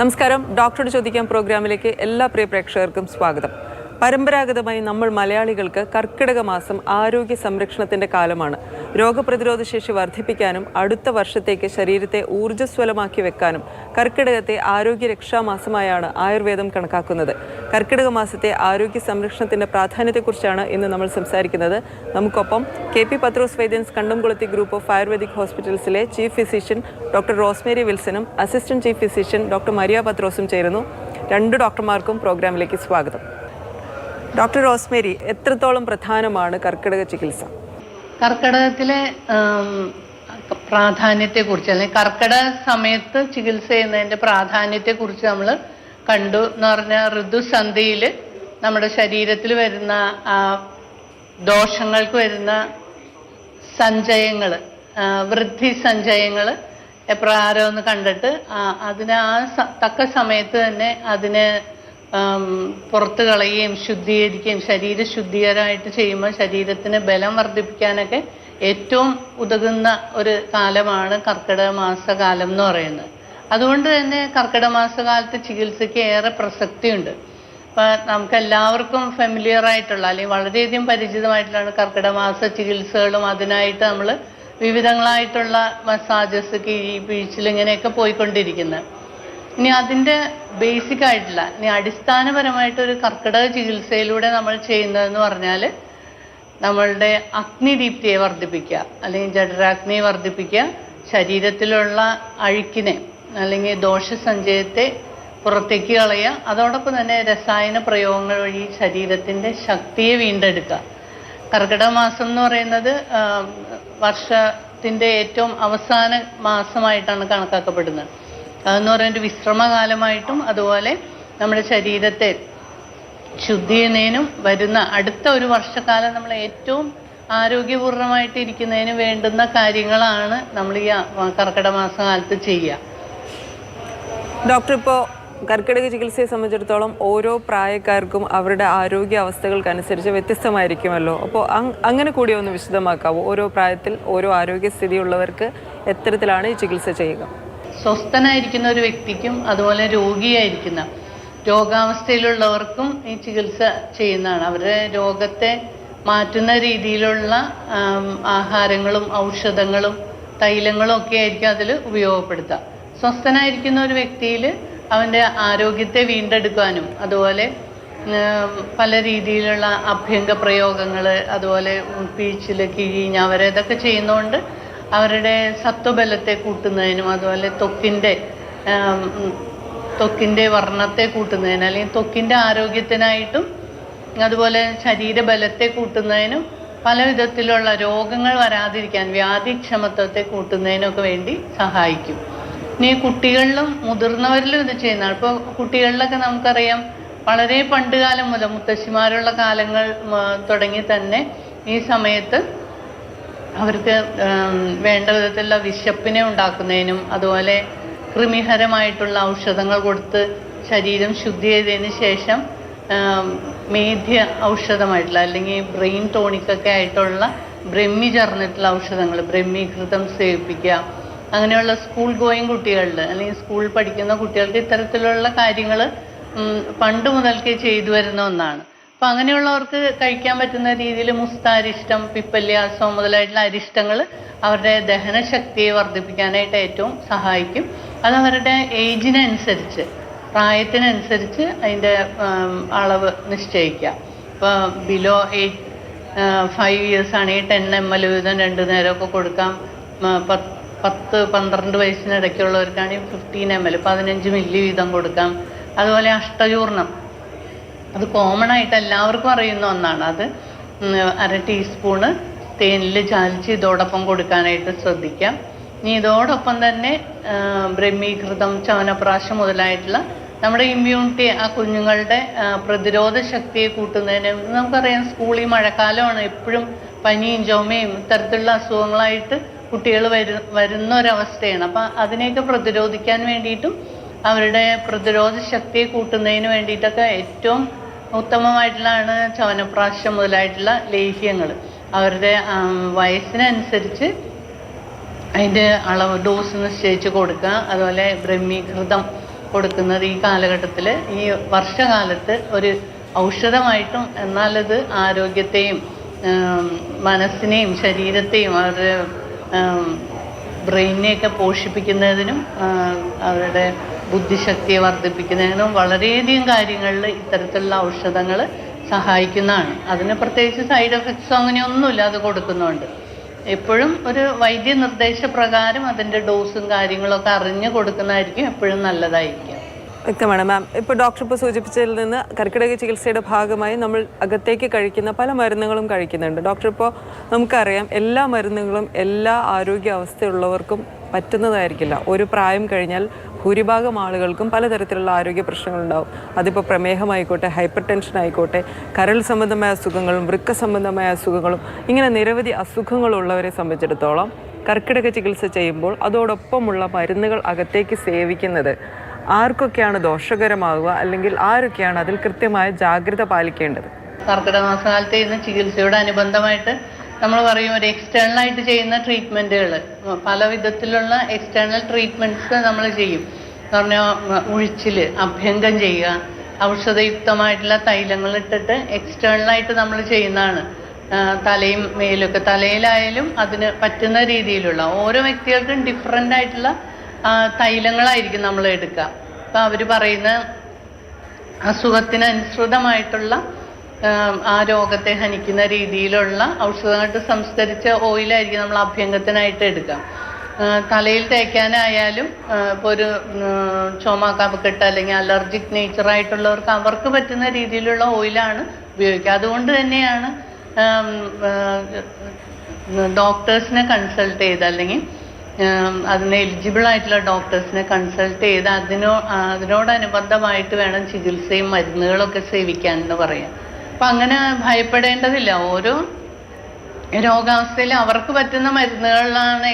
നമസ്കാരം. ഡോക്ടറോട് ചോദിക്കാൻ പ്രോഗ്രാമിലേക്ക് എല്ലാ പ്രിയ പ്രേക്ഷകർക്കും സ്വാഗതം. പരമ്പരാഗതമായി നമ്മൾ മലയാളികൾക്ക് കർക്കിടക മാസം ആരോഗ്യ സംരക്ഷണത്തിന്റെ കാലമാണ്. രോഗപ്രതിരോധ ശേഷി വർദ്ധിപ്പിക്കാനും അടുത്ത വർഷത്തേക്ക് ശരീരത്തെ ഊർജസ്വലമാക്കി വെക്കാനും കർക്കിടകത്തെ ആരോഗ്യ രക്ഷാ മാസമായാണ് ആയുർവേദം കണക്കാക്കുന്നത്. കർക്കിടക മാസത്തെ ആരോഗ്യ സംരക്ഷണത്തിന്റെ പ്രാധാന്യത്തെക്കുറിച്ചാണ് ഇന്ന് നമ്മൾ സംസാരിക്കുന്നത്. നമുക്കൊപ്പം K P Pathrose Vaidyans Kandamkulathi group of Ayurvedic ഹോസ്പിറ്റൽസിലെ chief physician doctor Rosemary വിൽസനും assistant chief physician doctor Maria പത്രോസും ചേരുന്നു. രണ്ട് ഡോക്ടർമാർക്കും പ്രോഗ്രാമിലേക്ക് സ്വാഗതം. ഡോക്ടർ റോസ്മേരി എത്രത്തോളം പ്രധാനമാണ് കർക്കിടക ചികിത്സ? കർക്കിടകത്തിലെ പ്രാധാന്യത്തെക്കുറിച്ച് അല്ലെങ്കിൽ കർക്കിടക സമയത്ത് ചികിത്സ ചെയ്യുന്നതിന്റെ പ്രാധാന്യത്തെക്കുറിച്ച് നമ്മൾ കണ്ടു എന്ന് പറഞ്ഞാൽ ഋതുസന്ധിയിൽ നമ്മുടെ ശരീരത്തിൽ വരുന്ന ആ, ദോഷങ്ങൾക്ക് വരുന്ന സഞ്ചയങ്ങൾ വൃദ്ധി സഞ്ചയങ്ങൾ എപ്രകാരം കണ്ടിട്ട് അതിനെ ആ തക്ക സമയത്ത് തന്നെ അതിനെ പുറത്ത് കളയുകയും ശുദ്ധീകരിക്കുകയും ശരീര ശുദ്ധീകരമായിട്ട് ചെയ്യുമ്പോൾ ശരീരത്തിന് ബലം വർദ്ധിപ്പിക്കാനൊക്കെ ഏറ്റവും ഉതകുന്ന ഒരു കാലമാണ് കർക്കിടക മാസകാലം എന്ന് പറയുന്നത്. അതുകൊണ്ട് തന്നെ കർക്കിടക മാസകാലത്ത് ചികിത്സയ്ക്ക് ഏറെ പ്രസക്തിയുണ്ട്. ഇപ്പം നമുക്ക് എല്ലാവർക്കും ഫെമിലിയർ ആയിട്ടുള്ള അല്ലെങ്കിൽ വളരെയധികം പരിചിതമായിട്ടുള്ള കർക്കിടക മാസ ചികിത്സകളും അതിനായിട്ട് നമ്മൾ വിവിധങ്ങളായിട്ടുള്ള മസാജസ് കിഴി പിഴിച്ചിൽ ഇങ്ങനെയൊക്കെ പോയിക്കൊണ്ടിരിക്കുന്നത്. ഇനി അതിന്റെ ബേസിക് ആയിട്ടുള്ള ഇനി അടിസ്ഥാനപരമായിട്ട് ഒരു കർക്കിടക ചികിത്സയിലൂടെ നമ്മൾ ചെയ്യുന്നതെന്ന് പറഞ്ഞാൽ നമ്മളുടെ അഗ്നിദീപ്തിയെ വർദ്ധിപ്പിക്കുക അല്ലെങ്കിൽ ജഡരാഗ്നിയെ വർദ്ധിപ്പിക്കുക ശരീരത്തിലുള്ള അഴുക്കിനെ അല്ലെങ്കിൽ ദോഷസഞ്ചയത്തെ പുറത്തേക്ക് കളയുക അതോടൊപ്പം തന്നെ രസായന പ്രയോഗങ്ങൾ വഴി ശരീരത്തിന്റെ ശക്തിയെ വീണ്ടെടുക്കുക. കർക്കിടക മാസം എന്ന് പറയുന്നത് വർഷത്തിന്റെ ഏറ്റവും അവസാന മാസമായിട്ടാണ് കണക്കാക്കപ്പെടുന്നത്. അതെന്ന് പറയുന്നത് വിശ്രമകാലമായിട്ടും അതുപോലെ നമ്മുടെ ശരീരത്തെ ശുദ്ധി ചെയ്യുന്നതിനും വരുന്ന അടുത്ത ഒരു വർഷക്കാലം നമ്മൾ ഏറ്റവും ആരോഗ്യപൂർണമായിട്ട് ഇരിക്കുന്നതിന് വേണ്ടുന്ന കാര്യങ്ങളാണ് നമ്മൾ ഈ കർക്കിടക മാസകാലത്ത് ചെയ്യുക. ഡോക്ടർ ഇപ്പോൾ കർക്കിടക ചികിത്സയെ സംബന്ധിച്ചിടത്തോളം ഓരോ പ്രായക്കാർക്കും അവരുടെ ആരോഗ്യ അവസ്ഥകൾക്കനുസരിച്ച് വ്യത്യസ്തമായിരിക്കുമല്ലോ അപ്പോൾ അങ്ങനെ കൂടി ഒന്ന് വിശദമാക്കാവോ? ഓരോ പ്രായത്തിൽ ഓരോ ആരോഗ്യസ്ഥിതിയുള്ളവർക്ക് എത്തരത്തിലാണ് ഈ ചികിത്സ ചെയ്യുക? സ്വസ്ഥനായിരിക്കുന്ന ഒരു വ്യക്തിക്കും അതുപോലെ രോഗിയായിരിക്കുന്ന രോഗാവസ്ഥയിലുള്ളവർക്കും ഈ ചികിത്സ ചെയ്യുന്നതാണ്. അവരുടെ രോഗത്തെ മാറ്റുന്ന രീതിയിലുള്ള ആഹാരങ്ങളും ഔഷധങ്ങളും തൈലങ്ങളും ഒക്കെ ആയിരിക്കും അതിൽ ഉപയോഗപ്പെടുത്തുക. സ്വസ്ഥനായിരിക്കുന്ന ഒരു വ്യക്തിയിൽ അവന്റെ ആരോഗ്യത്തെ വീണ്ടെടുക്കാനും അതുപോലെ പല രീതിയിലുള്ള അഭ്യംഗ പ്രയോഗങ്ങൾ അതുപോലെ പീച്ചിൽ കിഴി അവരെ ഇതൊക്കെ ചെയ്യുന്നതുകൊണ്ട് അവരുടെ സത്വബലത്തെ കൂട്ടുന്നതിനും അതുപോലെ ത്വക്കിന്റെ ത്വക്കിന്റെ വർണത്തെ കൂട്ടുന്നതിന് അല്ലെങ്കിൽ ത്വക്കിന്റെ ആരോഗ്യത്തിനായിട്ടും അതുപോലെ ശരീരബലത്തെ കൂട്ടുന്നതിനും പല വിധത്തിലുള്ള രോഗങ്ങൾ വരാതിരിക്കാൻ വ്യാധിക്ഷമത്വത്തെ കൂട്ടുന്നതിനൊക്കെ വേണ്ടി സഹായിക്കും. ഇനി കുട്ടികളിലും മുതിർന്നവരിലും ഇത് ചെയ്യുന്നതാണ്. ഇപ്പോൾ കുട്ടികളിലൊക്കെ നമുക്കറിയാം വളരെ പണ്ട് കാലം മുതൽ മുത്തശ്ശിമാരുള്ള കാലങ്ങൾ തുടങ്ങി തന്നെ ഈ സമയത്ത് അവർക്ക് വേണ്ട വിധത്തിലുള്ള വിശപ്പിനെ ഉണ്ടാക്കുന്നതിനും അതുപോലെ കൃമിഹരമായിട്ടുള്ള ഔഷധങ്ങൾ കൊടുത്ത് ശരീരം ശുദ്ധി ചെയ്തതിന് ശേഷം മേധ്യ ഔഷധമായിട്ടുള്ള അല്ലെങ്കിൽ ബ്രെയിൻ ടോണിക്കൊക്കെ ആയിട്ടുള്ള ബ്രഹ്മി ചേർന്നിട്ടുള്ള ഔഷധങ്ങൾ ബ്രഹ്മീകൃതം സേവിപ്പിക്കുക അങ്ങനെയുള്ള സ്കൂൾ ഗോയിങ് കുട്ടികളിൽ അല്ലെങ്കിൽ സ്കൂളിൽ പഠിക്കുന്ന കുട്ടികൾക്ക് ഇത്തരത്തിലുള്ള കാര്യങ്ങൾ പണ്ട് മുതൽക്കേ ചെയ്തു വരുന്ന ഒന്നാണ്. അപ്പൊ അങ്ങനെയുള്ളവർക്ക് കഴിക്കാൻ പറ്റുന്ന രീതിയിൽ മുസ്താരിഷ്ടം പിപ്പല്യാസം മുതലായിട്ടുള്ള അരിഷ്ടങ്ങൾ അവരുടെ ദഹനശക്തിയെ വർദ്ധിപ്പിക്കാനായിട്ട് ഏറ്റവും സഹായിക്കും. അത് അവരുടെ ഏജിനനുസരിച്ച് പ്രായത്തിനനുസരിച്ച് അതിന്റെ അളവ് നിശ്ചയിക്കുക. ഇപ്പോൾ ബിലോ എയ്റ്റ് ഫൈവ് ഇയേഴ്സ് ആണെങ്കിൽ ടെൻ എം എൽ വീതം രണ്ട് നേരമൊക്കെ കൊടുക്കാം. പത്ത് പന്ത്രണ്ട് വയസ്സിനിടയ്ക്കുള്ളവർക്കാണെങ്കിൽ ഫിഫ്റ്റീൻ എം എൽ പതിനഞ്ച് മില്ലി വീതം കൊടുക്കാം. അതുപോലെ അഷ്ടചൂർണം അത് കോമൺ ആയിട്ട് എല്ലാവർക്കും അറിയുന്ന ഒന്നാണ്. അത് അര ടീസ്പൂണ് തേനിൽ ചാലിച്ച് ഇതോടൊപ്പം കൊടുക്കാനായിട്ട് ശ്രദ്ധിക്കാം. ഇനി ഇതോടൊപ്പം തന്നെ ബ്രഹ്മീകൃതം ചവനപ്രാശം മുതലായിട്ടുള്ള നമ്മുടെ ഇമ്മ്യൂണിറ്റി ആ കുഞ്ഞുങ്ങളുടെ പ്രതിരോധ ശക്തിയെ കൂട്ടുന്നതിന് നമുക്കറിയാം സ്കൂളിൽ മഴക്കാലമാണ്. എപ്പോഴും പനിയും ചുമയും ഇത്തരത്തിലുള്ള അസുഖങ്ങളായിട്ട് കുട്ടികൾ വരു വരുന്ന ഒരവസ്ഥയാണ് അപ്പം അതിനെയൊക്കെ പ്രതിരോധിക്കാൻ വേണ്ടിയിട്ടും അവരുടെ പ്രതിരോധ ശക്തിയെ കൂട്ടുന്നതിന് വേണ്ടിയിട്ടൊക്കെ ഏറ്റവും ഉത്തമമായിട്ടുള്ളതാണ് ചവനപ്രാശം മുതലായിട്ടുള്ള ലേഹ്യങ്ങൾ അവരുടെ വയസ്സിനനുസരിച്ച് അതിന്റെ അളവ് ഡോസ് നിശ്ചയിച്ച് കൊടുക്കുക. അതുപോലെ ബ്രഹ്മീകൃതം കൊടുക്കുന്നത് ഈ കാലഘട്ടത്തിൽ ഈ വർഷകാലത്ത് ഒരു ഔഷധമായിട്ടും എന്നാലത് ആരോഗ്യത്തെയും മനസ്സിനെയും ശരീരത്തെയും അവരുടെ ബ്രെയിനെയൊക്കെ പോഷിപ്പിക്കുന്നതിനും അവരുടെ ബുദ്ധിശക്തിയെ വർദ്ധിപ്പിക്കുന്നതിനും വളരെയധികം കാര്യങ്ങളിൽ ഇത്തരത്തിലുള്ള ഔഷധങ്ങൾ സഹായിക്കുന്നതാണ്. അതിന് പ്രത്യേകിച്ച് സൈഡ് എഫക്ട്സോ അങ്ങനെയൊന്നുമില്ല അത് കൊടുക്കുന്നുണ്ട്. എപ്പോഴും ഒരു വൈദ്യ നിർദ്ദേശപ്രകാരം അതിന്റെ ഡോസും കാര്യങ്ങളൊക്കെ അറിഞ്ഞ് കൊടുക്കുന്നതായിരിക്കും എപ്പോഴും നല്ലതായിരിക്കും. വ്യക്തമാണ് മാം ഇപ്പോൾ ഡോക്ടർ ഇപ്പോൾ സൂചിപ്പിച്ചതിൽ നിന്ന് കർക്കിടക ചികിത്സയുടെ ഭാഗമായി നമ്മൾ അകത്തേക്ക് കഴിക്കുന്ന പല മരുന്നുകളും കഴിക്കുന്നുണ്ട്. ഡോക്ടർ ഇപ്പോൾ നമുക്കറിയാം എല്ലാ മരുന്നുകളും എല്ലാ ആരോഗ്യ അവസ്ഥയുള്ളവർക്കും പറ്റുന്നതായിരിക്കില്ല. ഒരു പ്രായം കഴിഞ്ഞാൽ ഭൂരിഭാഗം ആളുകൾക്കും പലതരത്തിലുള്ള ആരോഗ്യ പ്രശ്നങ്ങളുണ്ടാവും. അതിപ്പോൾ പ്രമേഹമായിക്കോട്ടെ ഹൈപ്പർ ടെൻഷൻ ആയിക്കോട്ടെ കരൾ സംബന്ധമായ അസുഖങ്ങളും വൃക്ക സംബന്ധമായ അസുഖങ്ങളും ഇങ്ങനെ നിരവധി അസുഖങ്ങളുള്ളവരെ സംബന്ധിച്ചിടത്തോളം കർക്കിടക ചികിത്സ ചെയ്യുമ്പോൾ അതോടൊപ്പമുള്ള മരുന്നുകൾ അകത്തേക്ക് സേവിക്കുന്നത് ആർക്കൊക്കെയാണ് ദോഷകരമാവുക? അല്ലെങ്കിൽ ആരൊക്കെയാണ് അതിൽ കൃത്യമായ ജാഗ്രത പാലിക്കേണ്ടത്? കർക്കിടക മാസകാലത്ത് ചെയ്യുന്ന ചികിത്സയോട് അനുബന്ധമായിട്ട് നമ്മൾ പറയും ഒരു എക്സ്റ്റേണൽ ആയിട്ട് ചെയ്യുന്ന ട്രീറ്റ്മെന്റുകൾ പല വിധത്തിലുള്ള എക്സ്റ്റേണൽ ട്രീറ്റ്മെന്റ്സ് നമ്മൾ ചെയ്യും. എന്ന് പറഞ്ഞാൽ ഉഴിച്ചിൽ അഭ്യംഗം ചെയ്യുക ഔഷധയുക്തമായിട്ടുള്ള തൈലങ്ങൾ ഇട്ടിട്ട് എക്സ്റ്റേണൽ ആയിട്ട് നമ്മൾ ചെയ്യുന്നതാണ്. തലയും മേലൊക്കെ തലയിലായാലും അതിന് പറ്റുന്ന രീതിയിലുള്ള ഓരോ വ്യക്തികൾക്കും ഡിഫറെന്റ് ആയിട്ടുള്ള തൈലങ്ങളായിരിക്കും നമ്മൾ എടുക്കുക. അപ്പം അവർ പറയുന്ന അസുഖത്തിനനുസൃതമായിട്ടുള്ള ആം, രോഗത്തെ ഹനിക്കുന്ന രീതിയിലുള്ള ഔഷധമായിട്ട് സംസ്കരിച്ച ഓയിലായിരിക്കും നമ്മൾ അഭ്യംഗത്തിനായിട്ട് എടുക്കാം തലയിൽ തേക്കാനായാലും ഇപ്പോൾ ഒരു ചുമ കപക്കെട്ട് അല്ലെങ്കിൽ അലർജിക് നേച്ചർ ആയിട്ടുള്ളവർക്ക് അവർക്ക് പറ്റുന്ന രീതിയിലുള്ള ഓയിലാണ് ഉപയോഗിക്കുക. അതുകൊണ്ട് തന്നെയാണ് ഡോക്ടേഴ്സിനെ കൺസൾട്ട് ചെയ്ത് അല്ലെങ്കിൽ അതിന് എലിജിബിൾ ആയിട്ടുള്ള ഡോക്ടേഴ്സിനെ കൺസൾട്ട് ചെയ്ത് അതിനോ അതിനോടനുബന്ധമായിട്ട് വേണം ചികിത്സയും മരുന്നുകളൊക്കെ സേവിക്കാൻ എന്ന് പറയാം. അപ്പം അങ്ങനെ ഭയപ്പെടേണ്ടതില്ല. ഓരോ രോഗാവസ്ഥയിൽ അവർക്ക് പറ്റുന്ന മരുന്നുകളിലാണ്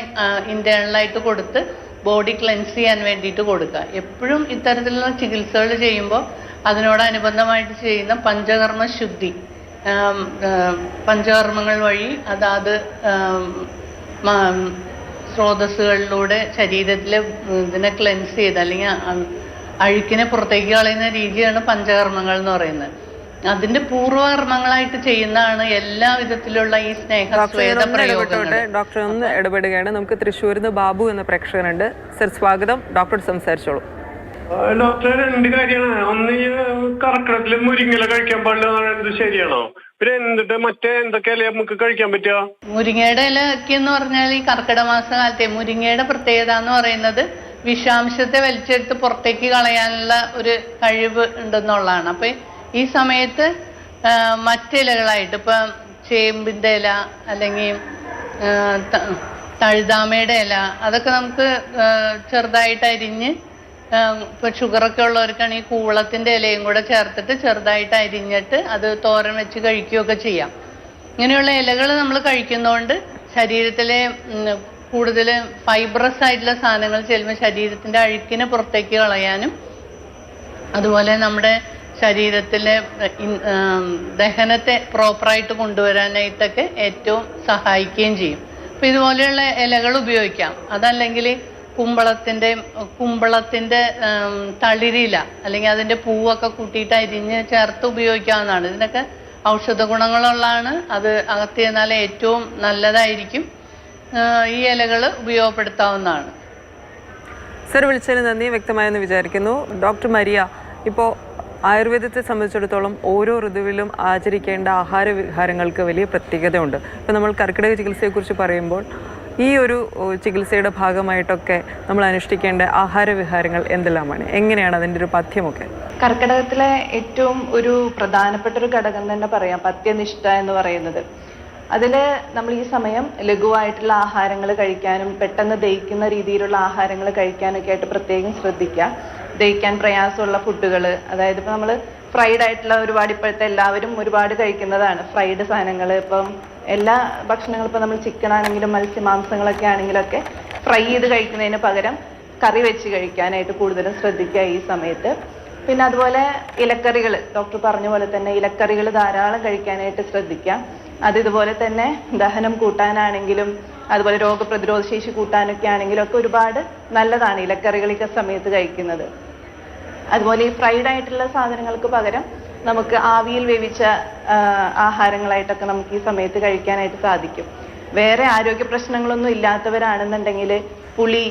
ഇന്റേണലായിട്ട് കൊടുത്ത് ബോഡി ക്ലെൻസ് ചെയ്യാൻ വേണ്ടിയിട്ട് കൊടുക്കുക. എപ്പോഴും ഇത്തരത്തിലുള്ള ചികിത്സകൾ ചെയ്യുമ്പോൾ അതിനോടനുബന്ധമായിട്ട് ചെയ്യുന്ന പഞ്ചകർമ്മ ശുദ്ധി പഞ്ചകർമ്മങ്ങൾ വഴി അതാത് സ്രോതസ്സുകളിലൂടെ ശരീരത്തിലെ ഇതിനെ ക്ലെൻസ് ചെയ്ത് അല്ലെങ്കിൽ അഴുക്കിനെ പുറത്തേക്ക് കളയുന്ന രീതിയാണ് പഞ്ചകർമ്മങ്ങൾ എന്ന് പറയുന്നത്. അതിന്റെ പൂർവകർമ്മങ്ങളായിട്ട് ചെയ്യുന്നതാണ് എല്ലാ വിധത്തിലുള്ള ഈ സ്നേഹ ഡോക്ടർ ഒന്ന് പ്രയോഗങ്ങൾ. ഡോക്ടർ ഒന്ന് ഇടപെടുകയാണ്. നമുക്ക് തൃശ്ശൂരിൽ നിന്ന് ബാബു എന്ന പ്രേക്ഷകനുണ്ട്. സർ സ്വാഗതം. ഡോക്ടർ സംസാരിച്ചോളൂ. ഡോക്ടർ രണ്ട് കാര്യമാണ്. ഒന്ന് ഈ കർക്കിടത്തിൽ മുരിങ്ങല കഴിക്കാൻ പാടില്ല എന്ത് ശരിയാണോ? പിന്നെ എന്നിട്ട് മറ്റേ എന്തൊക്കെ ഇല നമുക്ക് കഴിക്കാൻ പറ്റുക? മുരിങ്ങയുടെ ഇല ഒക്കെ എന്ന് പറഞ്ഞാൽ ഈ കർക്കിട മാസകാലത്തെ മുരിങ്ങയുടെ പ്രത്യേകത എന്ന് പറയുന്നത് വിഷാംശത്തെ വലിച്ചെടുത്ത് പുറത്തേക്ക് കളയാനുള്ള ഒരു കഴിവ് ഉണ്ടെന്നുള്ളതാണ്. അപ്പൊ ഈ സമയത്ത് മറ്റിലകളായിട്ട് ഇപ്പൊ ചേമ്പിന്റെ ഇല അല്ലെങ്കിൽ തഴുതാമയുടെ ഇല അതൊക്കെ നമുക്ക് ചെറുതായിട്ട് അരിഞ്ഞ് ഇപ്പൊ ഷുഗറൊക്കെ ഉള്ളവർക്കാണെങ്കിൽ കൂളത്തിന്റെ ഇലയും കൂടെ ചേർത്തിട്ട് ചെറുതായിട്ട് അരിഞ്ഞിട്ട് അത് തോരൻ വെച്ച് കഴിക്കുകയൊക്കെ ചെയ്യാം. ഇങ്ങനെയുള്ള ഇലകൾ നമ്മൾ കഴിക്കുന്നതുകൊണ്ട് ശരീരത്തിലെ കൂടുതൽ ഫൈബ്രസ് ആയിട്ടുള്ള സാധനങ്ങൾ ചെല്ലുമ്പോൾ ശരീരത്തിന്റെ അഴുക്കിനെ പുറത്തേക്ക് കളയാനും അതുപോലെ നമ്മുടെ ശരീരത്തിലെ ദഹനത്തെ പ്രോപ്പറായിട്ട് കൊണ്ടുവരാനായിട്ടൊക്കെ ഏറ്റവും സഹായിക്കുകയും ചെയ്യും. അപ്പൊ ഇതുപോലെയുള്ള ഇലകൾ ഉപയോഗിക്കാം. അതല്ലെങ്കിൽ കുമ്പളത്തിന്റെ ആം, തളിരില അല്ലെങ്കിൽ അതിന്റെ പൂവൊക്കെ കൂട്ടിയിട്ട് അരിഞ്ഞ് ചേർത്ത് ഉപയോഗിക്കാവുന്നതാണ്. ഇതിനൊക്കെ ഔഷധ ഗുണങ്ങളുള്ളതാണ്. അത് അകത്ത് ചെന്നാൽ ഏറ്റവും നല്ലതായിരിക്കും. ഈ ഇലകൾ ഉപയോഗപ്പെടുത്താവുന്നതാണ്. സർ വിളിച്ചതിന് നന്ദി. വ്യക്തമായെന്ന് വിചാരിക്കുന്നു. ഡോക്ടർ മരിയ ഇപ്പോൾ ആയുർവേദത്തെ സംബന്ധിച്ചിടത്തോളം ഓരോ ഋതുവിലും ആചരിക്കേണ്ട ആഹാര വിഹാരങ്ങൾക്ക് വലിയ പ്രത്യേകതയുണ്ട്. ഇപ്പോൾ നമ്മൾ കർക്കിടക ചികിത്സയെക്കുറിച്ച് പറയുമ്പോൾ ഈ ഒരു ചികിത്സയുടെ ഭാഗമായിട്ടൊക്കെ നമ്മൾ അനുഷ്ഠിക്കേണ്ട ആഹാര വിഹാരങ്ങൾ എന്തെല്ലാമാണ്? എങ്ങനെയാണ് അതിന്റെ ഒരു പഥ്യമൊക്കെ? കർക്കിടകത്തിലെ ഏറ്റവും ഒരു പ്രധാനപ്പെട്ട ഒരു ഘടകം തന്നെ പറയാം പഥ്യനിഷ്ഠ എന്ന് പറയുന്നത്. അതിൽ നമ്മൾ ഈ സമയം ലഘുവായിട്ടുള്ള ആഹാരങ്ങൾ കഴിക്കാനും പെട്ടെന്ന് ദഹിക്കുന്ന രീതിയിലുള്ള ആഹാരങ്ങൾ കഴിക്കാനൊക്കെ ആയിട്ട് പ്രത്യേകം ശ്രദ്ധിക്കുക. ദഹിക്കാൻ പ്രയാസമുള്ള ഫുഡുകൾ അതായത് ഇപ്പം നമ്മൾ ഫ്രൈഡ് ആയിട്ടുള്ള ഒരുപാട് ഇപ്പോഴത്തെ എല്ലാവരും ഒരുപാട് കഴിക്കുന്നതാണ്. ഫ്രൈഡ് സാധനങ്ങൾ ഇപ്പം എല്ലാ ഭക്ഷണങ്ങളും ഇപ്പം നമ്മൾ ചിക്കൻ ആണെങ്കിലും മത്സ്യമാംസങ്ങളൊക്കെ ആണെങ്കിലൊക്കെ ഫ്രൈ ചെയ്ത് കഴിക്കുന്നതിന് പകരം കറി വെച്ച് കഴിക്കാനായിട്ട് കൂടുതലും ശ്രദ്ധിക്കുക ഈ സമയത്ത്. പിന്നെ അതുപോലെ ഇലക്കറികൾ ഡോക്ടർ പറഞ്ഞ പോലെ തന്നെ ഇലക്കറികൾ ധാരാളം കഴിക്കാനായിട്ട് ശ്രദ്ധിക്കാം അത് ഇതുപോലെ തന്നെ ദഹനം കൂട്ടാനാണെങ്കിലും അതുപോലെ രോഗപ്രതിരോധ ശേഷി കൂട്ടാനൊക്കെ ആണെങ്കിലും ഒക്കെ ഒരുപാട് നല്ലതാണ് ഇലക്കറികളൊക്കെ സമയത്ത് കഴിക്കുന്നത്. അതുപോലെ ഈ ഫ്രൈഡ് ആയിട്ടുള്ള സാധനങ്ങൾക്ക് പകരം നമുക്ക് ആവിയിൽ വേവിച്ച ആഹാരങ്ങളായിട്ടൊക്കെ നമുക്ക് ഈ സമയത്ത് കഴിക്കാനായിട്ട് സാധിക്കും. വേറെ ആരോഗ്യ പ്രശ്നങ്ങളൊന്നും ഇല്ലാത്തവരാണെന്നുണ്ടെങ്കിൽ പുളി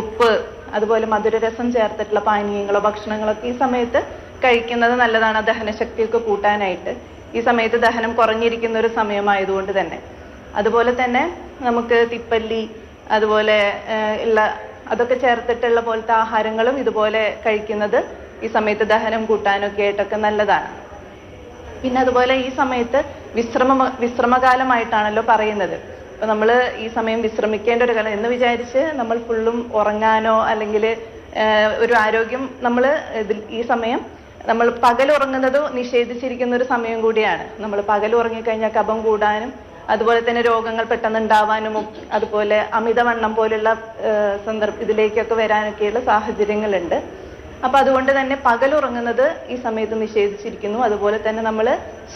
ഉപ്പ് അതുപോലെ മധുരരസം ചേർത്തിട്ടുള്ള പാനീയങ്ങളോ ഭക്ഷണങ്ങളൊക്കെ ഈ സമയത്ത് കഴിക്കുന്നത് നല്ലതാണ്. ദഹനശക്തിയൊക്കെ കൂട്ടാനായിട്ട്. ഈ സമയത്ത് ദഹനം കുറഞ്ഞിരിക്കുന്ന ഒരു സമയമായതുകൊണ്ട് തന്നെ. അതുപോലെ തന്നെ നമുക്ക് തിപ്പല്ലി അതുപോലെ ഉള്ള അതൊക്കെ ചേർത്തിട്ടുള്ള പോലത്തെ ആഹാരങ്ങളും ഇതുപോലെ കഴിക്കുന്നത് ഈ സമയത്ത് ദഹനം കൂട്ടാനൊക്കെ ആയിട്ടൊക്കെ നല്ലതാണ്. പിന്നെ അതുപോലെ ഈ സമയത്ത് വിശ്രമ വിശ്രമകാലമായിട്ടാണല്ലോ പറയുന്നത്. അപ്പൊ നമ്മൾ ഈ സമയം വിശ്രമിക്കേണ്ട ഒരു കാലം എന്ന് വിചാരിച്ച് നമ്മൾ ഫുള്ളും ഉറങ്ങാനോ അല്ലെങ്കിൽ ഒരു ആരോഗ്യം നമ്മൾ ഈ സമയം നമ്മൾ പകൽ ഉറങ്ങുന്നത് നിഷേധിച്ചിരിക്കുന്ന ഒരു സമയം കൂടിയാണ്. നമ്മൾ പകൽ ഉറങ്ങിക്കഴിഞ്ഞാൽ കഫം കൂടാനും അതുപോലെ തന്നെ രോഗങ്ങൾ പെട്ടെന്ന് ഉണ്ടാവാനും അതുപോലെ അമിതവണ്ണം പോലുള്ള സന്ദർഭ ഇതിലേക്കൊക്കെ വരാനൊക്കെയുള്ള സാഹചര്യങ്ങളുണ്ട്. അപ്പൊ അതുകൊണ്ട് തന്നെ പകൽ ഉറങ്ങുന്നത് ഈ സമയത്ത് നിഷേധിച്ചിരിക്കുന്നു. അതുപോലെ തന്നെ നമ്മൾ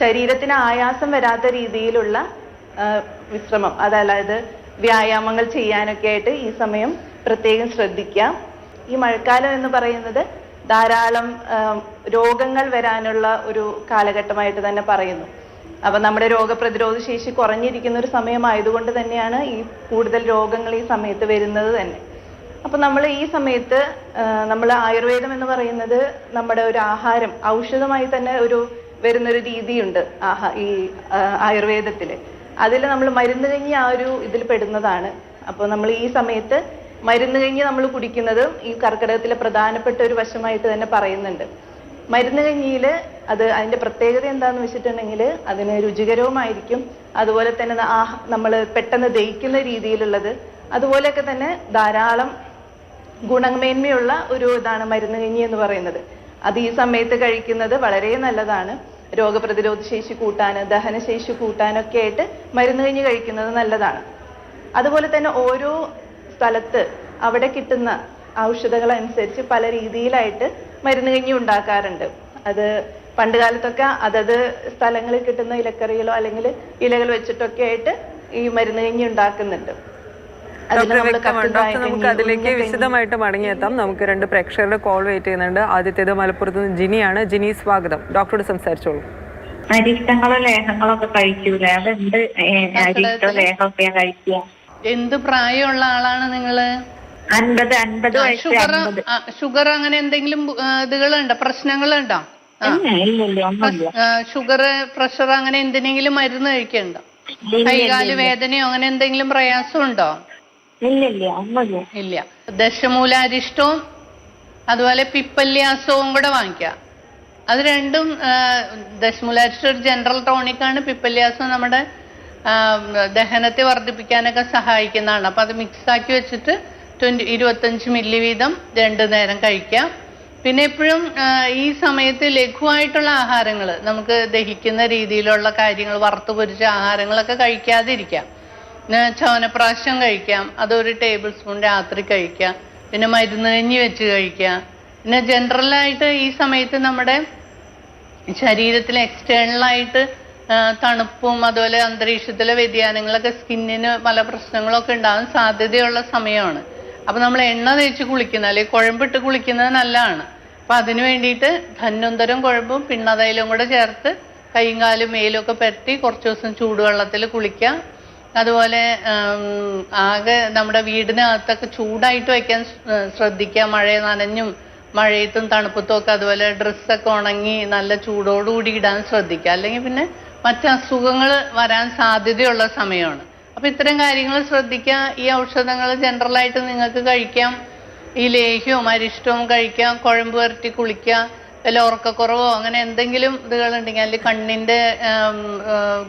ശരീരത്തിന് ആയാസം വരാത്ത രീതിയിലുള്ള വിശ്രമം അതായത് വ്യായാമങ്ങൾ ചെയ്യാനൊക്കെ ആയിട്ട് ഈ സമയം പ്രത്യേകം ശ്രദ്ധിക്കാം ഈ മഴക്കാലം എന്ന് പറയുന്നത് ധാരാളം രോഗങ്ങൾ വരാനുള്ള ഒരു കാലഘട്ടമായിട്ട് തന്നെ പറയുന്നു. അപ്പൊ നമ്മുടെ രോഗപ്രതിരോധ ശേഷി കുറഞ്ഞിരിക്കുന്ന ഒരു സമയമായതുകൊണ്ട് തന്നെയാണ് ഈ കൂടുതൽ രോഗങ്ങൾ ഈ സമയത്ത് വരുന്നത് തന്നെ. അപ്പൊ നമ്മൾ ഈ സമയത്ത് നമ്മൾ ആയുർവേദം എന്ന് പറയുന്നത് നമ്മുടെ ഒരു ആഹാരം ഔഷധമായി തന്നെ ഒരു വരുന്നൊരു രീതിയുണ്ട് ആഹാ ഈ ആയുർവേദത്തിൽ അതിൽ നമ്മൾ മരുന്ന് കഞ്ഞി ആ ഒരു ഇതിൽ പെടുന്നതാണ്. അപ്പോൾ നമ്മൾ ഈ സമയത്ത് മരുന്ന് കഞ്ഞി നമ്മൾ കുടിക്കുന്നതും ഈ കർക്കിടകത്തിലെ പ്രധാനപ്പെട്ട ഒരു വശമായിട്ട് തന്നെ പറയുന്നുണ്ട്. മരുന്ന് കഞ്ഞിയിൽ അത് അതിന്റെ പ്രത്യേകത എന്താന്ന് വെച്ചിട്ടുണ്ടെങ്കിൽ അതിന് രുചികരവുമായിരിക്കും. അതുപോലെ തന്നെ നമ്മൾ പെട്ടെന്ന് ദഹിക്കുന്ന രീതിയിലുള്ളത്. അതുപോലെയൊക്കെ തന്നെ ധാരാളം ഗുണമേന്മയുള്ള ഒരു ഇതാണ് മരുന്ന് കഞ്ഞി എന്ന് പറയുന്നത്. അത് ഈ സമയത്ത് കഴിക്കുന്നത് വളരെ നല്ലതാണ്. രോഗപ്രതിരോധ ശേഷി കൂട്ടാൻ ദഹനശേഷി കൂട്ടാനൊക്കെ ആയിട്ട് മരുന്ന് കഞ്ഞി കഴിക്കുന്നത് നല്ലതാണ്. അതുപോലെ തന്നെ ഓരോ സ്ഥലത്ത് അവിടെ കിട്ടുന്ന ഔഷധങ്ങൾ അനുസരിച്ച് പല രീതിയിലായിട്ട് മരുന്ന് കഞ്ഞി ഉണ്ടാക്കാറുണ്ട്. അത് പണ്ട് കാലത്തൊക്കെ അതത് സ്ഥലങ്ങളിൽ കിട്ടുന്ന ഇലക്കറികളോ അല്ലെങ്കിൽ ഇലകൾ വെച്ചിട്ടൊക്കെ ആയിട്ട് ഈ മരുന്ന് കഞ്ഞി ഉണ്ടാക്കുന്നുണ്ട്. നമുക്ക് അതിലേക്ക് വിശദമായിട്ട് മടങ്ങിയെത്താം. നമുക്ക് രണ്ട് പ്രേക്ഷകരുടെ കോൾ വെയിറ്റ് ചെയ്യുന്നുണ്ട്. ആദ്യത്തേത് മലപ്പുറത്ത് നിന്ന് ജിനിയാണ്. ജിനി സ്വാഗതം. ഡോക്ടറോട് സംസാരിച്ചോളൂ. അരിഷ്ടങ്ങളോ ലേഹങ്ങളോ ഒക്കെ കഴിക്കൂലേ? അതെന്ത് ഏ, അരിഷ്ടോ ലേഹമൊക്കെയാ കഴിക്കുക എന്ത് പ്രായമുള്ള ആളാണ് നിങ്ങൾ? അൻപത് അൻപത് വയസ്സ് ഷുഗർ ഷുഗർ അങ്ങനെ എന്തെങ്കിലും ഇതുകളുണ്ടോ? പ്രശ്നങ്ങളുണ്ടോ? ഷുഗർ പ്രഷർ അങ്ങനെ എന്തിനെങ്കിലും മരുന്ന് കഴിക്കണ്ടോ കൈകാൽ വേദനയോ അങ്ങനെ എന്തെങ്കിലും പ്രയാസം ഉണ്ടോ ഇല്ല ദശമൂല ഇല്ല. ദശമൂലാരിഷ്ടവും അതുപോലെ പിപ്പല്യാസവും കൂടെ വാങ്ങിക്ക അത് രണ്ടും ദശമൂല ദശമൂലാരിഷ്ടം ഒരു ജനറൽ ടോണിക്കാണ് പിപ്പല്യാസം നമ്മുടെ ദഹനത്തെ വർദ്ധിപ്പിക്കാനൊക്കെ സഹായിക്കുന്നതാണ്. അപ്പൊ അത് മിക്സ് ആക്കി വെച്ചിട്ട് ട്വന്റി ഇരുപത്തഞ്ച് മില്ലി വീതം രണ്ടു നേരം കഴിക്കാം. പിന്നെ എപ്പോഴും ഈ സമയത്ത് ലഘുവായിട്ടുള്ള ആഹാരങ്ങൾ നമുക്ക് ദഹിക്കുന്ന രീതിയിലുള്ള കാര്യങ്ങൾ വറുത്ത് പൊരിച്ച ആഹാരങ്ങളൊക്കെ കഴിക്കാതിരിക്കാം. ചവനപ്രാശം കഴിക്കാം അതൊരു ടേബിൾ സ്പൂൺ രാത്രി കഴിക്കാം പിന്നെ മരുന്ന് കഞ്ഞി വെച്ച് കഴിക്കാം. പിന്നെ ജനറലായിട്ട് ഈ സമയത്ത് നമ്മുടെ ശരീരത്തിൽ എക്സ്റ്റേണലായിട്ട് തണുപ്പും അതുപോലെ അന്തരീക്ഷത്തിലെ വ്യതിയാനങ്ങളൊക്കെ സ്കിന്നിന് പല പ്രശ്നങ്ങളൊക്കെ ഉണ്ടാകാൻ സാധ്യതയുള്ള സമയമാണ്. അപ്പൊ നമ്മൾ എണ്ണ തേച്ച് കുളിക്കുന്ന അല്ലെങ്കിൽ കുഴമ്പിട്ട് കുളിക്കുന്നത് നല്ലതാണ്. അപ്പൊ അതിന് വേണ്ടിയിട്ട് ധന്വന്തരം കുഴമ്പും പിണ്ണതൈലും കൂടെ ചേർത്ത് കൈയും കാലും മേലും ഒക്കെ പരത്തി കുറച്ച് ദിവസം ചൂടുവെള്ളത്തിൽ കുളിക്കാം അതുപോലെ ആകെ നമ്മുടെ വീടിനകത്തൊക്കെ ചൂടായിട്ട് വയ്ക്കാൻ ശ്ര- ശ്രദ്ധിക്കുക. മഴ നനഞ്ഞും മഴയത്തും തണുപ്പത്തും ഒക്കെ അതുപോലെ ഡ്രസ്സൊക്കെ ഉണങ്ങി നല്ല ചൂടോടുകൂടി ഇടാൻ ശ്രദ്ധിക്കുക. അല്ലെങ്കിൽ പിന്നെ മറ്റ് അസുഖങ്ങൾ വരാൻ സാധ്യതയുള്ള സമയമാണ്. അപ്പൊ ഇത്തരം കാര്യങ്ങൾ ശ്രദ്ധിക്കുക. ഈ ഔഷധങ്ങൾ ജനറലായിട്ട് നിങ്ങൾക്ക് കഴിക്കാം. ഈ ലേഹ്യവും അരിഷ്ടവും കഴിക്കാം കുഴമ്പ് വരട്ടി കുളിക്കാം വല്ല ഉറക്കക്കുറവോ അങ്ങനെ എന്തെങ്കിലും ഇതുകളുണ്ടെങ്കിൽ അല്ലെങ്കിൽ കണ്ണിന്റെ ഉം,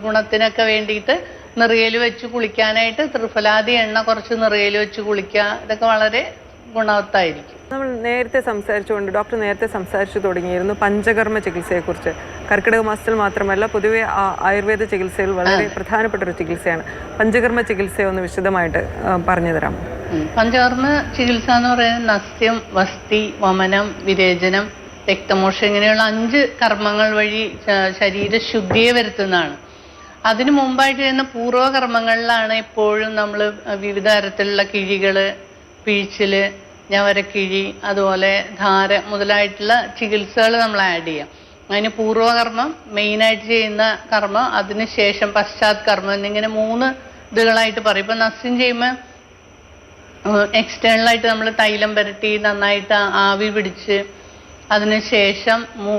ഗുണത്തിനൊക്കെ വേണ്ടിയിട്ട് നിറയൽ വെച്ച് കുളിക്കാനായിട്ട് ത്രിഫലാദി എണ്ണ കുറച്ച് നിറയൽ വെച്ച് കുളിക്കുക. ഇതൊക്കെ വളരെ ഗുണവത്തായിരിക്കും. നമ്മൾ നേരത്തെ സംസാരിച്ചുകൊണ്ട് ഡോക്ടർ നേരത്തെ സംസാരിച്ചു തുടങ്ങിയിരുന്നു പഞ്ചകർമ്മ ചികിത്സയെക്കുറിച്ച്. കർക്കിടക മാസത്തിൽ മാത്രമല്ല പൊതുവെ ആയുർവേദ ചികിത്സയിൽ വളരെ പ്രധാനപ്പെട്ട ഒരു ചികിത്സയാണ്. പഞ്ചകർമ്മ ചികിത്സയെ ഒന്ന് വിശദമായിട്ട് പറഞ്ഞു തരാം പഞ്ചകർമ്മ ചികിത്സ എന്ന് പറയുന്നത് നസ്യം വസ്തി വമനം വിരേചനം രക്തമോഷം ഇങ്ങനെയുള്ള അഞ്ച് കർമ്മങ്ങൾ വഴി ശരീര ശുദ്ധിയെ വരുത്തുന്നതാണ്. അതിനു മുമ്പായിട്ട് ചെയ്യുന്ന പൂർവകർമ്മങ്ങളിലാണ് എപ്പോഴും നമ്മൾ വിവിധ തരത്തിലുള്ള കിഴികൾ പിഴിച്ചിൽ ഞവരക്കിഴി അതുപോലെ ധാര മുതലായിട്ടുള്ള ചികിത്സകൾ നമ്മൾ ആഡ് ചെയ്യാം. അതിന് പൂർവകർമ്മം മെയിനായിട്ട് ചെയ്യുന്ന കർമ്മം അതിനുശേഷം പശ്ചാത് കർമ്മം എന്നിങ്ങനെ മൂന്ന് ഇതുകളായിട്ട് പറയും. ഇപ്പം നസ്യം ചെയ്യുമ്പോൾ എക്സ്റ്റേണലായിട്ട് നമ്മൾ തൈലം പുരട്ടി നന്നായിട്ട് ആവി പിടിച്ച് അതിനുശേഷം മൂ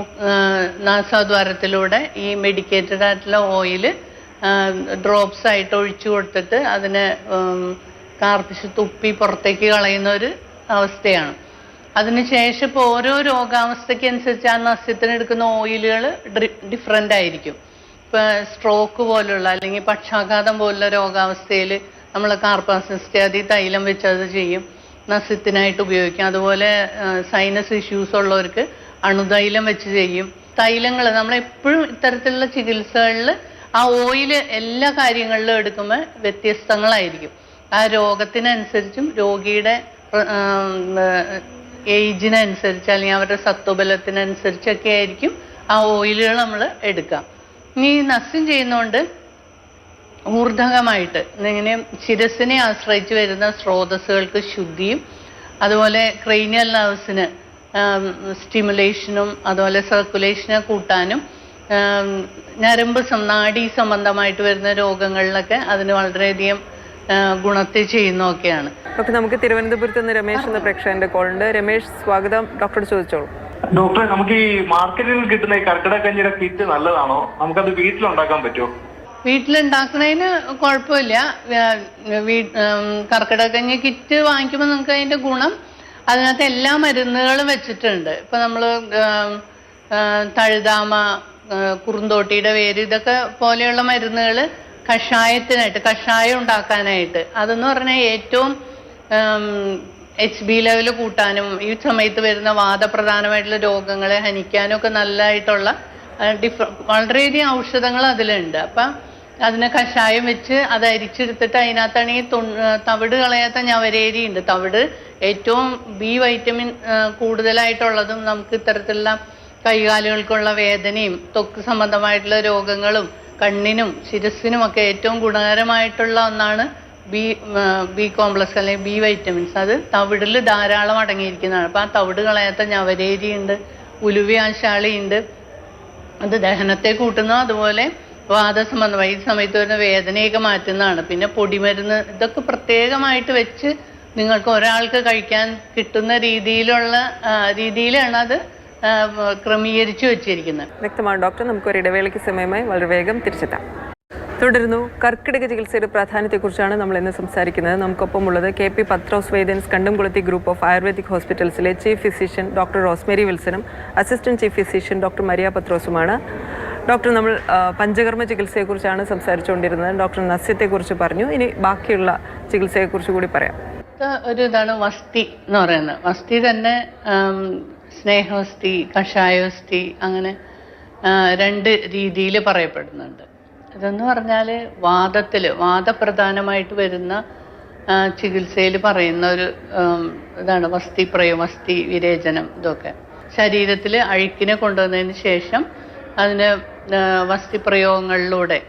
നാസാദ്വാരത്തിലൂടെ ഈ മെഡിക്കേറ്റഡ് ആയിട്ടുള്ള ഓയിൽ ഡ്രോപ്സ് ആയിട്ട് ഒഴിച്ചു കൊടുത്തിട്ട് അതിന് കാർപ്പിച്ച് തുപ്പി പുറത്തേക്ക് കളയുന്ന ഒരു അവസ്ഥയാണ്. അതിനുശേഷം ഇപ്പോൾ ഓരോ രോഗാവസ്ഥയ്ക്ക് അനുസരിച്ച് ആ നസ്യത്തിന് എടുക്കുന്ന ഓയിലുകൾ ഡിഫറെന്റ് ആയിരിക്കും. ഇപ്പോൾ സ്ട്രോക്ക് പോലുള്ള അല്ലെങ്കിൽ പക്ഷാഘാതം പോലുള്ള രോഗാവസ്ഥയിൽ നമ്മൾ കാർപ്പാസിസ്റ്റ് അതി തൈലം വെച്ച് അത് ചെയ്യും. നസ്യത്തിനായിട്ട് ഉപയോഗിക്കും. അതുപോലെ സൈനസ് ഇഷ്യൂസ് ഉള്ളവർക്ക് അണുതൈലം വെച്ച് ചെയ്യും. തൈലങ്ങൾ നമ്മളെപ്പോഴും ഇത്തരത്തിലുള്ള ചികിത്സകളിൽ ആ ഓയിൽ എല്ലാ കാര്യങ്ങളിലും എടുക്കുമ്പോൾ വ്യത്യസ്തങ്ങളായിരിക്കും. ആ രോഗത്തിനനുസരിച്ചും രോഗിയുടെ ഏജിനനുസരിച്ച് അല്ലെങ്കിൽ അവരുടെ സത്വബലത്തിനനുസരിച്ചൊക്കെ ആയിരിക്കും ആ ഓയിലുകൾ നമ്മൾ എടുക്കാം ഇനി നസ്യം ചെയ്യുന്നതുകൊണ്ട് ഊർധകമായിട്ട് ഇങ്ങനെ ശിരസിനെ ആശ്രയിച്ച് വരുന്ന സ്രോതസ്സുകൾക്ക് ശുദ്ധിയും അതുപോലെ ക്രൈനിയൽ നർവ്സിന് സ്റ്റിമുലേഷനും അതുപോലെ സർക്കുലേഷനെ കൂട്ടാനും ഞരമ്പ് നാഡീ സംബന്ധമായിട്ട് വരുന്ന രോഗങ്ങളിലൊക്കെ അതിന് വളരെയധികം ഗുണത്തെ ചെയ്യുന്നൊക്കെയാണ് ഡോക്ടർ നമുക്ക് തിരുവനന്തപുരത്ത് നിന്ന് രമേശ് എന്ന പ്രേക്ഷകന്റെ കോളുണ്ട്. രമേശ് സ്വാഗതം. ഡോക്ടർ ചോദിച്ചോളൂ. ഡോക്ടർ നമുക്ക് ഈ മാർക്കറ്റിൽ കിട്ടുന്ന ഈ കർക്കിടക കഞ്ഞിയുടെ കിറ്റ് നല്ലതാണോ? നമുക്കത് വീട്ടിലുണ്ടാക്കാൻ പറ്റുമോ? വീട്ടിലുണ്ടാക്കുന്നതിന് കുഴപ്പമില്ല. കർക്കിടകഞ്ഞ കിറ്റ് വാങ്ങിക്കുമ്പോൾ നമുക്ക് അതിന്റെ ഗുണം അതിനകത്ത് എല്ലാ മരുന്നുകളും വെച്ചിട്ടുണ്ട്. ഇപ്പൊ ആ, തഴുതാമ കുറുന്തോട്ടിയുടെ വേര് ഇതൊക്കെ പോലെയുള്ള മരുന്നുകൾ കഷായത്തിനായിട്ട് കഷായം ഉണ്ടാക്കാനായിട്ട്. അതെന്ന് പറഞ്ഞാൽ ഏറ്റവും എച്ച് ബി ലെവൽ കൂട്ടാനും ഈ സമയത്ത് വരുന്ന വാദപ്രധാനമായിട്ടുള്ള രോഗങ്ങളെ ഹനിക്കാനും ഒക്കെ നല്ലതായിട്ടുള്ള ഡിഫ വളരെയധികം ഔഷധങ്ങൾ അതിലുണ്ട്. അപ്പം അതിനെ കഷായം വെച്ച് അത് അരിച്ചെടുത്തിട്ട് അതിനകത്താണെങ്കിൽ തവിട് കളയാത്ത ഞവരേരി ഉണ്ട് തവിട് ഏറ്റവും ബി വൈറ്റമിൻ കൂടുതലായിട്ടുള്ളതും നമുക്ക് ഇത്തരത്തിലുള്ള കൈകാലുകൾക്കുള്ള വേദനയും തൊക്ക് സംബന്ധമായിട്ടുള്ള രോഗങ്ങളും കണ്ണിനും ശിരസിനും ഒക്കെ ഏറ്റവും ഗുണകരമായിട്ടുള്ള ഒന്നാണ് ബി ബി കോംപ്ലക്സ് അല്ലെങ്കിൽ ബി വൈറ്റമിൻസ്. അത് തവിടിൽ ധാരാളം അടങ്ങിയിരിക്കുന്നതാണ്. അപ്പം ആ തവിട് കളയാത്ത ഞവരേരി ഉണ്ട് ഉലുവിയാശാളി ഉണ്ട് അത് ദഹനത്തെ കൂട്ടുന്നു അതുപോലെ വാദസംബന്ധമായി ഈ സമയത്ത് വരുന്ന വേദനയൊക്കെ മാറ്റുന്നതാണ്. പിന്നെ പൊടിമരുന്ന് ഇതൊക്കെ പ്രത്യേകമായിട്ട് വെച്ച് നിങ്ങൾക്ക് ഒരാൾക്ക് കഴിക്കാൻ കിട്ടുന്ന രീതിയിലുള്ള രീതിയിലാണ് അത് ക്രമീകരിച്ചു വെച്ചിരിക്കുന്നത്. വ്യക്തമാണ് ഡോക്ടർ. നമുക്ക് ഒരു ഇടവേളയ്ക്ക് സമയമായി വളരെ വേഗം തിരിച്ചെത്താം. തുടരുന്നു. കർക്കിടക ചികിത്സയുടെ പ്രാധാന്യത്തെക്കുറിച്ചാണ് നമ്മൾ ഇന്ന് സംസാരിക്കുന്നത്. നമുക്കൊപ്പം ഉള്ളത് K P Pathrose Vaidyans Kandamkulathi group of Ayurvedic ഹോസ്പിറ്റൽസിലെ chief physician doctor Rosemary വിൽസനും assistant chief physician doctor Maria പത്രോസുമാണ്. Doctor നമ്മൾ പഞ്ചകർമ്മ ചികിത്സയെക്കുറിച്ചാണ് സംസാരിച്ചുകൊണ്ടിരുന്നത്. ഡോക്ടർ നസ്യത്തെക്കുറിച്ച് പറഞ്ഞു. ഇനി ബാക്കിയുള്ള ചികിത്സയെക്കുറിച്ച് കൂടി പറയാം. ഒരു ഇതാണ് വസ്തി എന്ന് പറയുന്നത്. വസ്തി തന്നെ ആം, കഷായോസ്തി അങ്ങനെ രണ്ട് രീതിയിൽ പറയപ്പെടുന്നുണ്ട്. ഇതെന്ന് പറഞ്ഞാൽ വാദത്തിൽ വാദപ്രധാനമായിട്ട് വരുന്ന ചികിത്സയിൽ പറയുന്ന ഒരു ഇതാണ് വസ്തി പ്രയോ വസ്തി വിരേചനം ഇതൊക്കെ. ശരീരത്തിൽ അഴുക്കിനെ കൊണ്ടുവന്നതിന് ശേഷം അതിന് വസ്തി പ്രയോഗങ്ങളിലൂടെ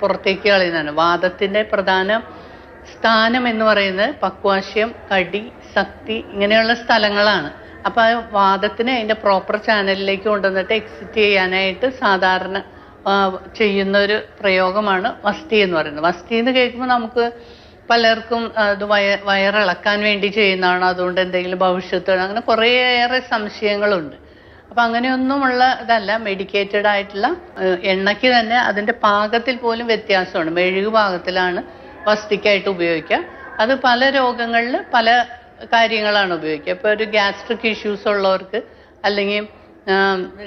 പുറത്തേക്ക് കളയുന്നതാണ്. വാദത്തിന്റെ പ്രധാന സ്ഥാനം എന്ന് പറയുന്നത് പക്വാശയം കടി ശക്തി ഇങ്ങനെയുള്ള സ്ഥലങ്ങളാണ്. അപ്പൊ ആ വാദത്തിനെ അതിന്റെ പ്രോപ്പർ ചാനലിലേക്ക് കൊണ്ടുവന്നിട്ട് എക്സിറ്റ് ചെയ്യാനായിട്ട് സാധാരണ ചെയ്യുന്ന ഒരു പ്രയോഗമാണ് വസ്തി എന്ന് പറയുന്നത്. വസ്തി എന്ന് കേൾക്കുമ്പോൾ നമുക്ക് പലർക്കും അത് വയ വയറിളക്കാൻ വേണ്ടി ചെയ്യുന്നതാണ് അതുകൊണ്ട് എന്തെങ്കിലും ഭവിഷ്യത്ത് അങ്ങനെ കുറേയേറെ സംശയങ്ങളുണ്ട്. അപ്പം അങ്ങനെയൊന്നുമുള്ള ഇതല്ല മെഡിക്കേറ്റഡ് ആയിട്ടുള്ള എണ്ണയ്ക്ക് തന്നെ അതിന്റെ പാകത്തിൽ പോലും വ്യത്യാസമാണ് മെഴുകു പാകത്തിലാണ് വസ്തിക്കായിട്ട് ഉപയോഗിക്കുക. അത് പല രോഗങ്ങളിൽ പല കാര്യങ്ങളാണ് ഉപയോഗിക്കുക. ഇപ്പോൾ ഒരു ഗ്യാസ്ട്രിക് ഇഷ്യൂസ് ഉള്ളവർക്ക് അല്ലെങ്കിൽ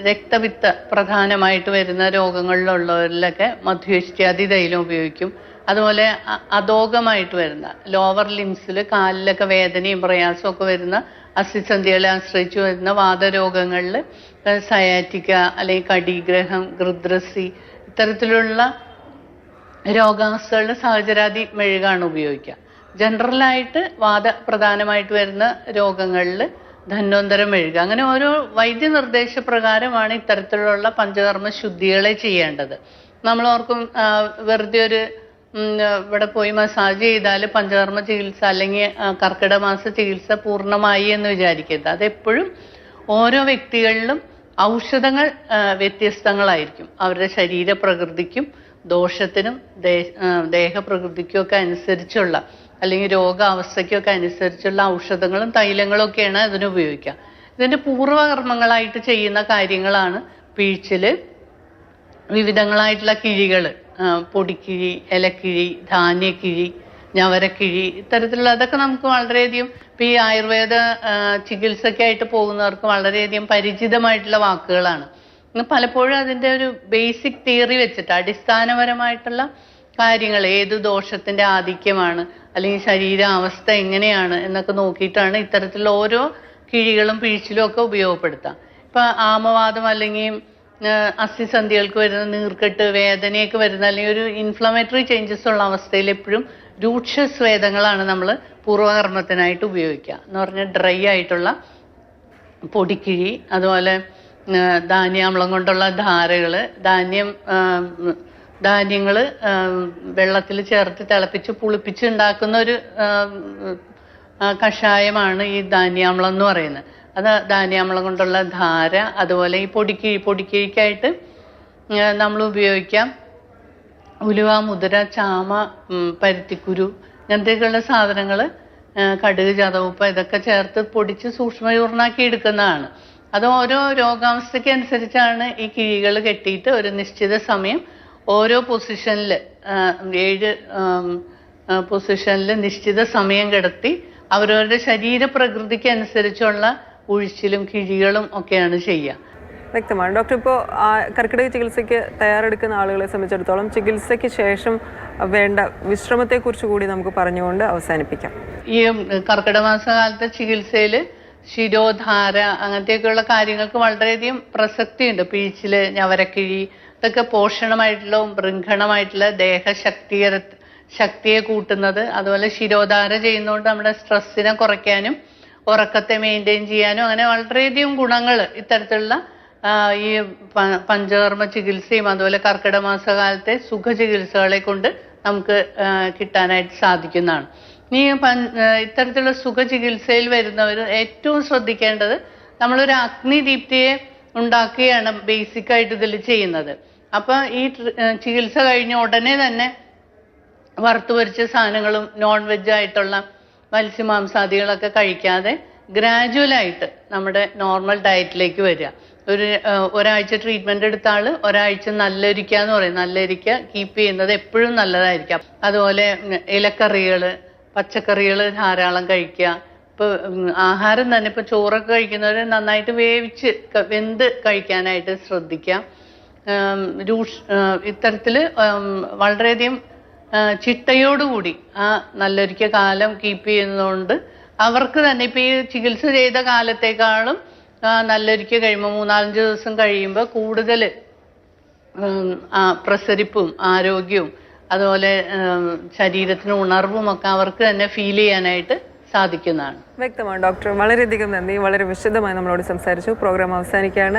രക്തവിത്ത പ്രധാനമായിട്ട് വരുന്ന രോഗങ്ങളിലുള്ളവരിലൊക്കെ മധ്യഷ്ട്യാദി അതിതൈലം ഉപയോഗിക്കും. അതുപോലെ അധോഗമായിട്ട് വരുന്ന ലോവർ ലിംസിൽ കാലിലൊക്കെ വേദനയും പ്രയാസവും ഒക്കെ വരുന്ന അസ്ഥിസന്ധികളെ ആശ്രയിച്ച് വരുന്ന വാദരോഗങ്ങളിൽ സയാറ്റിക്ക അല്ലെങ്കിൽ കടിഗ്രഹം ഗൃദ്രസി ഇത്തരത്തിലുള്ള രോഗാവസ്ഥകളുടെ സാഹചര്യാതി മെഴുകാണ് ഉപയോഗിക്കുക. ജനറലായിട്ട് വാദ പ്രധാനമായിട്ട് വരുന്ന രോഗങ്ങളിൽ ധന്വന്തരം മെഴുക അങ്ങനെ ഓരോ വൈദ്യനിർദ്ദേശപ്രകാരമാണ് ഇത്തരത്തിലുള്ള പഞ്ചകർമ്മ ശുദ്ധികളെ ചെയ്യേണ്ടത്. നമ്മൾ ഓർക്കും വെറുതെ ഒരു ഇവിടെ പോയി മസാജ് ചെയ്താൽ പഞ്ചകർമ്മ ചികിത്സ അല്ലെങ്കിൽ കർക്കിടമാസ മാസ ചികിത്സ പൂർണമായി എന്ന് വിചാരിക്കരുത്. അതെപ്പോഴും ഓരോ വ്യക്തികളിലും ഔഷധങ്ങൾ വ്യത്യസ്തങ്ങളായിരിക്കും. അവരുടെ ശരീരപ്രകൃതിക്കും ദോഷത്തിനും ദേഹപ്രകൃതിക്കും ഒക്കെ അനുസരിച്ചുള്ള അല്ലെങ്കിൽ രോഗാവസ്ഥയ്ക്കൊക്കെ അനുസരിച്ചുള്ള ഔഷധങ്ങളും തൈലങ്ങളും ഒക്കെയാണ് അതിന് ഉപയോഗിക്കുക. ഇതിന്റെ പൂർവകർമ്മങ്ങളായിട്ട് ചെയ്യുന്ന കാര്യങ്ങളാണ് പീഴ്ച്ചിൽ വിവിധങ്ങളായിട്ടുള്ള കിഴികൾ പൊടിക്കിഴി ഇലക്കിഴി ധാന്യക്കിഴി ഞവരക്കിഴി ഇത്തരത്തിലുള്ള അതൊക്കെ നമുക്ക് വളരെയധികം ഇപ്പം ഈ ആയുർവേദ ചികിത്സയ്ക്കായിട്ട് പോകുന്നവർക്ക് വളരെയധികം പരിചിതമായിട്ടുള്ള വാക്കുകളാണ്. പലപ്പോഴും അതിന്റെ ഒരു ബേസിക് തിയറി വെച്ചിട്ട് അടിസ്ഥാനപരമായിട്ടുള്ള കാര്യങ്ങൾ ഏത് ദോഷത്തിന്റെ ആധിക്യമാണ് അല്ലെങ്കിൽ ശരീരാവസ്ഥ എങ്ങനെയാണ് എന്നൊക്കെ നോക്കിയിട്ടാണ് ഇത്തരത്തിലുള്ള ഓരോ കിഴികളും പിഴിച്ചിലും ഒക്കെ ഉപയോഗപ്പെടുത്താം ഇപ്പൊ ആമവാദം അല്ലെങ്കിൽ അസ്ഥിസന്ധികൾക്ക് വരുന്ന നീർക്കെട്ട് വേദനയൊക്കെ വരുന്ന അല്ലെങ്കിൽ ഒരു ഇൻഫ്ലമേറ്ററി ചേഞ്ചസ് ഉള്ള അവസ്ഥയിൽ എപ്പോഴും രൂക്ഷ സ്വേദങ്ങളാണ് നമ്മൾ പൂർവകർമ്മത്തിനായിട്ട് ഉപയോഗിക്കുക. എന്ന് പറഞ്ഞാൽ ഡ്രൈ ആയിട്ടുള്ള പൊടിക്കിഴി അതുപോലെ ധാന്യാമ്ലം കൊണ്ടുള്ള ധാരകൾ ധാന്യം ധാന്യങ്ങൾ വെള്ളത്തിൽ ചേർത്ത് തിളപ്പിച്ച് പുളിപ്പിച്ച് ഉണ്ടാക്കുന്ന ഒരു കഷായമാണ് ഈ ധാന്യാമ്ലം എന്ന് പറയുന്നത്. അത് ധാന്യാമ്ലം കൊണ്ടുള്ള ധാര അതുപോലെ ഈ പൊടിക്കിഴി പൊടിക്കിഴിക്കായിട്ട് നമ്മൾ ഉപയോഗിക്കാം. ഉലുവ മുതിര ചാമ പരുത്തിക്കുരു ഇങ്ങനത്തെയൊക്കെയുള്ള സാധനങ്ങൾ കടുക് ചതവുപ്പ ഇതൊക്കെ ചേർത്ത് പൊടിച്ച് സൂക്ഷ്മചൂർണാക്കി എടുക്കുന്നതാണ്. അത് ഓരോ രോഗാവസ്ഥയ്ക്ക് അനുസരിച്ചാണ് ഈ കിഴികൾ കെട്ടിയിട്ട് ഒരു നിശ്ചിത സമയം ഓരോ പൊസിഷനിൽ ഏഴ് പൊസിഷനിൽ നിശ്ചിത സമയം കിടത്തി അവരവരുടെ ശരീരപ്രകൃതിക്ക് അനുസരിച്ചുള്ള ഉഴിച്ചിലും കിഴികളും ഒക്കെയാണ് ചെയ്യുക. വ്യക്തമാണ്. ഡോക്ടർ ഇപ്പോൾ കർക്കിടക ചികിത്സയ്ക്ക് തയ്യാറെടുക്കുന്ന ആളുകളെ സംബന്ധിച്ചിടത്തോളം ചികിത്സയ്ക്ക് ശേഷം വേണ്ട വിശ്രമത്തെക്കുറിച്ച് കൂടി നമുക്ക് പറഞ്ഞുകൊണ്ട് അവസാനിപ്പിക്കാം. ഈ കർക്കിടക മാസകാലത്തെ ചികിത്സയിൽ ശിരോധാര അങ്ങനത്തെയൊക്കെയുള്ള കാര്യങ്ങൾക്ക് വളരെയധികം പ്രസക്തിയുണ്ട്. പീച്ചിൽ ഞവരക്കിഴി ഇതൊക്കെ പോഷണമായിട്ടുള്ള ബൃംഘണമായിട്ടുള്ള ദേഹശക്തി ശക്തിയെ കൂട്ടുന്നത്. അതുപോലെ ശിരോധാര ചെയ്യുന്നതുകൊണ്ട് നമ്മുടെ സ്ട്രെസ്സിനെ കുറയ്ക്കാനും ഉറക്കത്തെ മെയിന്റെയിൻ ചെയ്യാനും അങ്ങനെ വളരെയധികം ഗുണങ്ങൾ ഇത്തരത്തിലുള്ള ഈ പഞ്ചകർമ്മ ചികിത്സയും അതുപോലെ കർക്കിടമാസകാലത്തെ സുഖ ചികിത്സകളെ കൊണ്ട് നമുക്ക് കിട്ടാനായിട്ട് സാധിക്കുന്നതാണ്. ഈ ഇത്തരത്തിലുള്ള സുഖ ചികിത്സയിൽ വരുന്നവർ ഏറ്റവും ശ്രദ്ധിക്കേണ്ടത് നമ്മളൊരു അഗ്നിദീപ്തിയെ ഉണ്ടാക്കുകയാണ് ബേസിക് ആയിട്ട് ഇതിൽ ചെയ്യുന്നത്. അപ്പൊ ഈ ചികിത്സ കഴിഞ്ഞ ഉടനെ തന്നെ വറുത്തു പൊരിച്ച സാധനങ്ങളും നോൺ വെജ് ആയിട്ടുള്ള മത്സ്യമാംസാദികളൊക്കെ കഴിക്കാതെ ഗ്രാജുവലായിട്ട് നമ്മുടെ നോർമൽ ഡയറ്റിലേക്ക് വരിക. ഒരു ഒരാഴ്ച ട്രീറ്റ്മെന്റ് എടുത്ത ആൾ ഒരാഴ്ച നല്ലരിക്ക എന്ന് പറയും. നല്ലരിക്ക കീപ്പ് ചെയ്യുന്നത് എപ്പോഴും നല്ലതായിരിക്കാം. അതുപോലെ ഇലക്കറികൾ പച്ചക്കറികൾ ധാരാളം കഴിക്കുക. ഇപ്പൊ ആഹാരം തന്നെ ഇപ്പൊ ചോറൊക്കെ കഴിക്കുന്നവർ നന്നായിട്ട് വേവിച്ച് വെന്ത് കഴിക്കാനായിട്ട് ശ്രദ്ധിക്കുക. രൂക്ഷ ഇത്തരത്തിൽ വളരെയധികം ചിട്ടയോടുകൂടി ആ നല്ലൊരിക്കൽ കാലം കീപ്പ് ചെയ്യുന്നതുകൊണ്ട് അവർക്ക് തന്നെ ഇപ്പൊ ഈ ചികിത്സ ചെയ്ത കാലത്തേക്കാളും നല്ലൊരിക്ക കഴിയുമ്പോൾ മൂന്നാലഞ്ച് ദിവസം കഴിയുമ്പോൾ കൂടുതൽ പ്രസരിപ്പും ആരോഗ്യവും അതുപോലെ ശരീരത്തിന് ഉണർവും ഒക്കെ അവർക്ക് തന്നെ ഫീൽ ചെയ്യാനായിട്ട് സാധിക്കുന്നതാണ്. വ്യക്തമാണ്. ഡോക്ടർ വളരെയധികം നന്ദി വളരെ വിശദമായി നമ്മളോട് സംസാരിച്ചു. പ്രോഗ്രാം അവസാനിക്കുകയാണ്.